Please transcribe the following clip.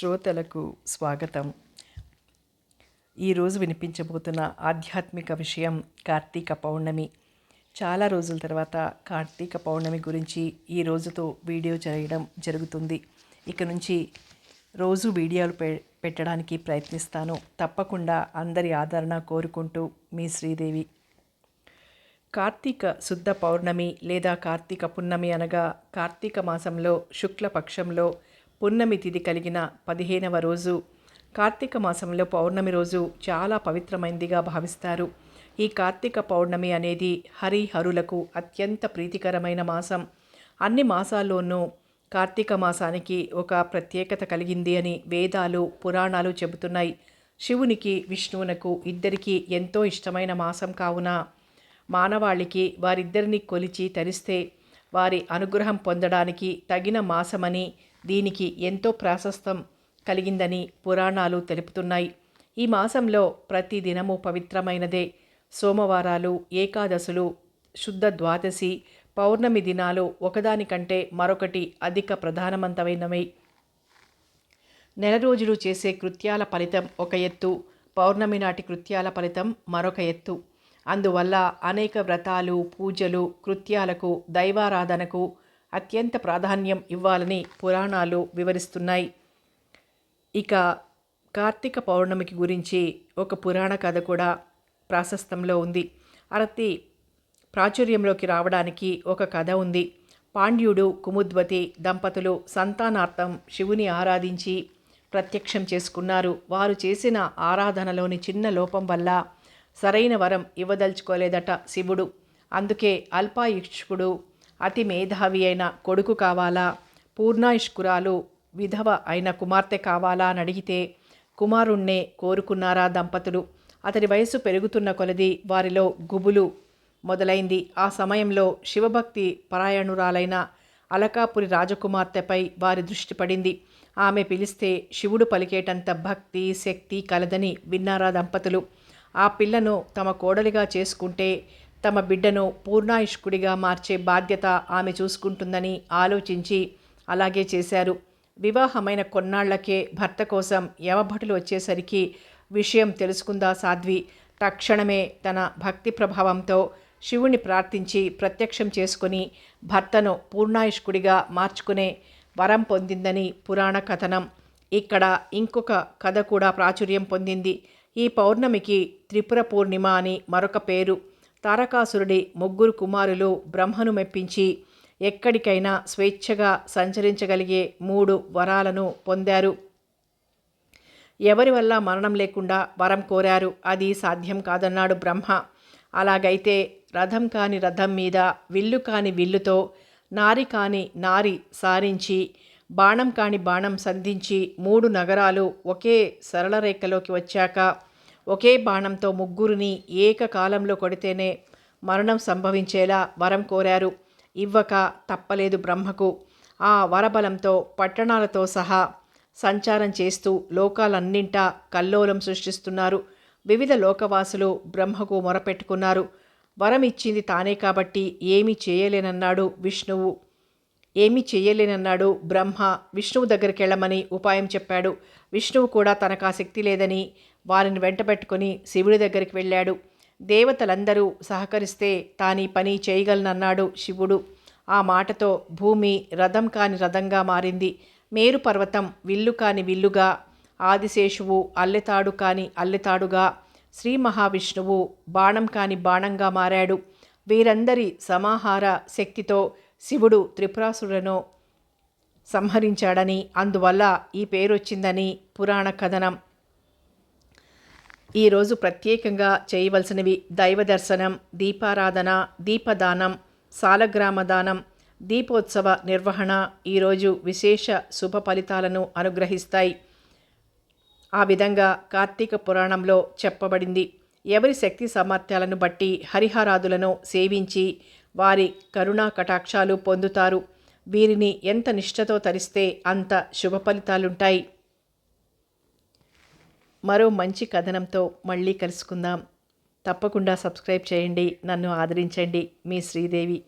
శ్రోతలకు స్వాగతం. ఈరోజు వినిపించబోతున్న ఆధ్యాత్మిక విషయం కార్తీక పౌర్ణమి. చాలా రోజుల తర్వాత కార్తీక పౌర్ణమి గురించి ఈ రోజుతో వీడియో చేయడం జరుగుతుంది. ఇక నుంచి రోజు వీడియోలు పె పెట్టడానికి ప్రయత్నిస్తాను. తప్పకుండా అందరి ఆదరణ కోరుకుంటూ మీ శ్రీదేవి. కార్తీక శుద్ధ పౌర్ణమి లేదా కార్తీక పున్నమి అనగా కార్తీక మాసంలో శుక్లపక్షంలో పున్నమి తిథి కలిగిన పదిహేనవ రోజు. కార్తీక మాసంలో పౌర్ణమి రోజు చాలా పవిత్రమైందిగా భావిస్తారు. ఈ కార్తీక పౌర్ణమి అనేది హరిహరులకు అత్యంత ప్రీతికరమైన మాసం. అన్ని మాసాల్లోనూ కార్తీక మాసానికి ఒక ప్రత్యేకత కలిగింది అని వేదాలు పురాణాలు చెబుతున్నాయి. శివునికి విష్ణువునకు ఇద్దరికీ ఎంతో ఇష్టమైన మాసం కావున మానవాళికి వారిద్దరిని కొలిచి తరిస్తే వారి అనుగ్రహం పొందడానికి తగిన మాసమని దీనికి ఎంతో ప్రాశస్తం కలిగిందని పురాణాలు తెలుపుతున్నాయి. ఈ మాసంలో ప్రతి దినము పవిత్రమైనదే. సోమవారాలు ఏకాదశులు శుద్ధ ద్వాదశి పౌర్ణమి దినాలు ఒకదానికంటే మరొకటి అధిక ప్రధానవంతమైనవి నెల రోజులు చేసే కృత్యాల ఫలితం ఒక ఎత్తు పౌర్ణమి నాటి కృత్యాల ఫలితం మరొక ఎత్తు. అందువల్ల అనేక వ్రతాలు పూజలు కృత్యాలకు దైవారాధనకు అత్యంత ప్రాధాన్యం ఇవ్వాలని పురాణాలు వివరిస్తున్నాయి. ఇక కార్తీక పౌర్ణమికి గురించి ఒక పురాణ కథ కూడా ప్రాశస్తంలో ఉంది. అరతి ప్రాచుర్యంలోకి రావడానికి ఒక కథ ఉంది. పాండ్యుడు కుముద్వతి దంపతులు సంతానార్థం శివుని ఆరాధించి ప్రత్యక్షం చేసుకున్నారు. వారు చేసిన ఆరాధనలోని చిన్న లోపం వల్ల సరైన వరం ఇవ్వదలుచుకోలేదట శివుడు. అందుకే అల్పాయుక్షుడు అతి మేధావి అయిన కొడుకు కావాలా? పూర్ణాయుష్కురాలు విధవ అయిన కుమార్తె కావాలా అని అడిగితే కుమారుణ్ణే కోరుకున్నారా దంపతులు? అతడి వయసు పెరుగుతున్న కొలది వారిలో గుబులు మొదలైంది. ఆ సమయంలో శివభక్తి పరాయణురాలైన అలకాపురి రాజకుమార్తెపై వారి దృష్టి పడింది. ఆమె పిలిస్తే శివుడు పలికేటంత భక్తి శక్తి కలదని విన్నారా దంపతులు? ఆ పిల్లను తమ కోడలిగా చేసుకుంటే తమ బిడ్డను పూర్ణాయుష్కుడిగా మార్చే బాధ్యత ఆమె చూసుకుంటుందని ఆలోచించి అలాగే చేశారు. వివాహమైన కొన్నాళ్ళకే భర్త కోసం యమభటులు వచ్చేసరికి విషయం తెలుసుకుందా సాధ్వి? తక్షణమే తన భక్తి ప్రభావంతో శివుని ప్రార్థించి ప్రత్యక్షం చేసుకుని భర్తను పూర్ణాయుష్కుడిగా మార్చుకునే వరం పొందిందని పురాణ కథనం. ఇక్కడ ఇంకొక కథ కూడా ప్రాచుర్యం పొందింది. ఈ పౌర్ణమికి త్రిపుర పూర్ణిమ అని మరొక పేరు. తారకాసురుడి ముగ్గురు కుమారులు బ్రహ్మను మెప్పించి ఎక్కడికైనా స్వేచ్ఛగా సంచరించగలిగే మూడు వరాలను పొందారు. ఎవరి వల్ల మరణం లేకుండా వరం కోరారు? అది సాధ్యం కాదన్నాడు బ్రహ్మ. అలాగైతే రథం కాని రథం మీద విల్లు కాని విల్లుతో నారి కాని నారి సారించి బాణం కాని బాణం సంధించి మూడు నగరాలు ఒకే సరళ రేఖలోకి వచ్చాక ఒకే బాణంతో ముగ్గురిని ఏకకాలంలో కొడితేనే మరణం సంభవించేలా వరం కోరారు. ఇవ్వక తప్పలేదు బ్రహ్మకు. ఆ వరబలంతో పట్టణాలతో సహా సంచారం చేస్తూ లోకాలన్నింటా కల్లోలం సృష్టిస్తున్నారు. వివిధ లోకవాసులు బ్రహ్మకు మొరపెట్టుకున్నారు. వరం ఇచ్చింది తానే కాబట్టి ఏమీ చేయలేనన్నాడు విష్ణువు. ఏమీ చేయలేనన్నాడు బ్రహ్మ విష్ణువు దగ్గరికి వెళ్ళమని ఉపాయం చెప్పాడు. విష్ణువు కూడా తనకు ఆ శక్తి లేదని వారిని వెంటబెట్టుకుని శివుడి దగ్గరికి వెళ్ళాడు. దేవతలందరూ సహకరిస్తే తానీ పని చేయగలనన్నాడు శివుడు. ఆ మాటతో భూమి రథం కాని రథంగా మారింది. మేరు పర్వతం విల్లు కాని విల్లుగా ఆదిశేషువు అల్లెతాడు కాని అల్లెతాడుగా శ్రీ మహావిష్ణువు బాణం కాని బాణంగా మారాడు. వీరందరి సమాహార శక్తితో శివుడు త్రిపురాసురను సంహరించాడని అందువల్ల ఈ పేరొచ్చిందని పురాణ కథనం. ఈరోజు ప్రత్యేకంగా చేయవలసినవి దైవ దర్శనం దీపారాధన దీపదానం సాలగ్రామదానం దీపోత్సవ నిర్వహణ. ఈరోజు విశేష శుభ ఫలితాలను అనుగ్రహిస్తాయి. ఆ విధంగా కార్తీక పురాణంలో చెప్పబడింది ఎవరి శక్తి సామర్థ్యాలను బట్టి హరిహరాదులను సేవించి వారి కరుణా కటాక్షాలు పొందుతారు. వీరిని ఎంత నిష్ఠతో తరిస్తే అంత శుభ ఫలితాలుంటాయి. మరో మంచి కథనంతో మళ్ళీ కలుసుకుందాం. తప్పకుండా సబ్స్క్రైబ్ చేయండి. నన్ను ఆదరించండి. మీ శ్రీదేవి.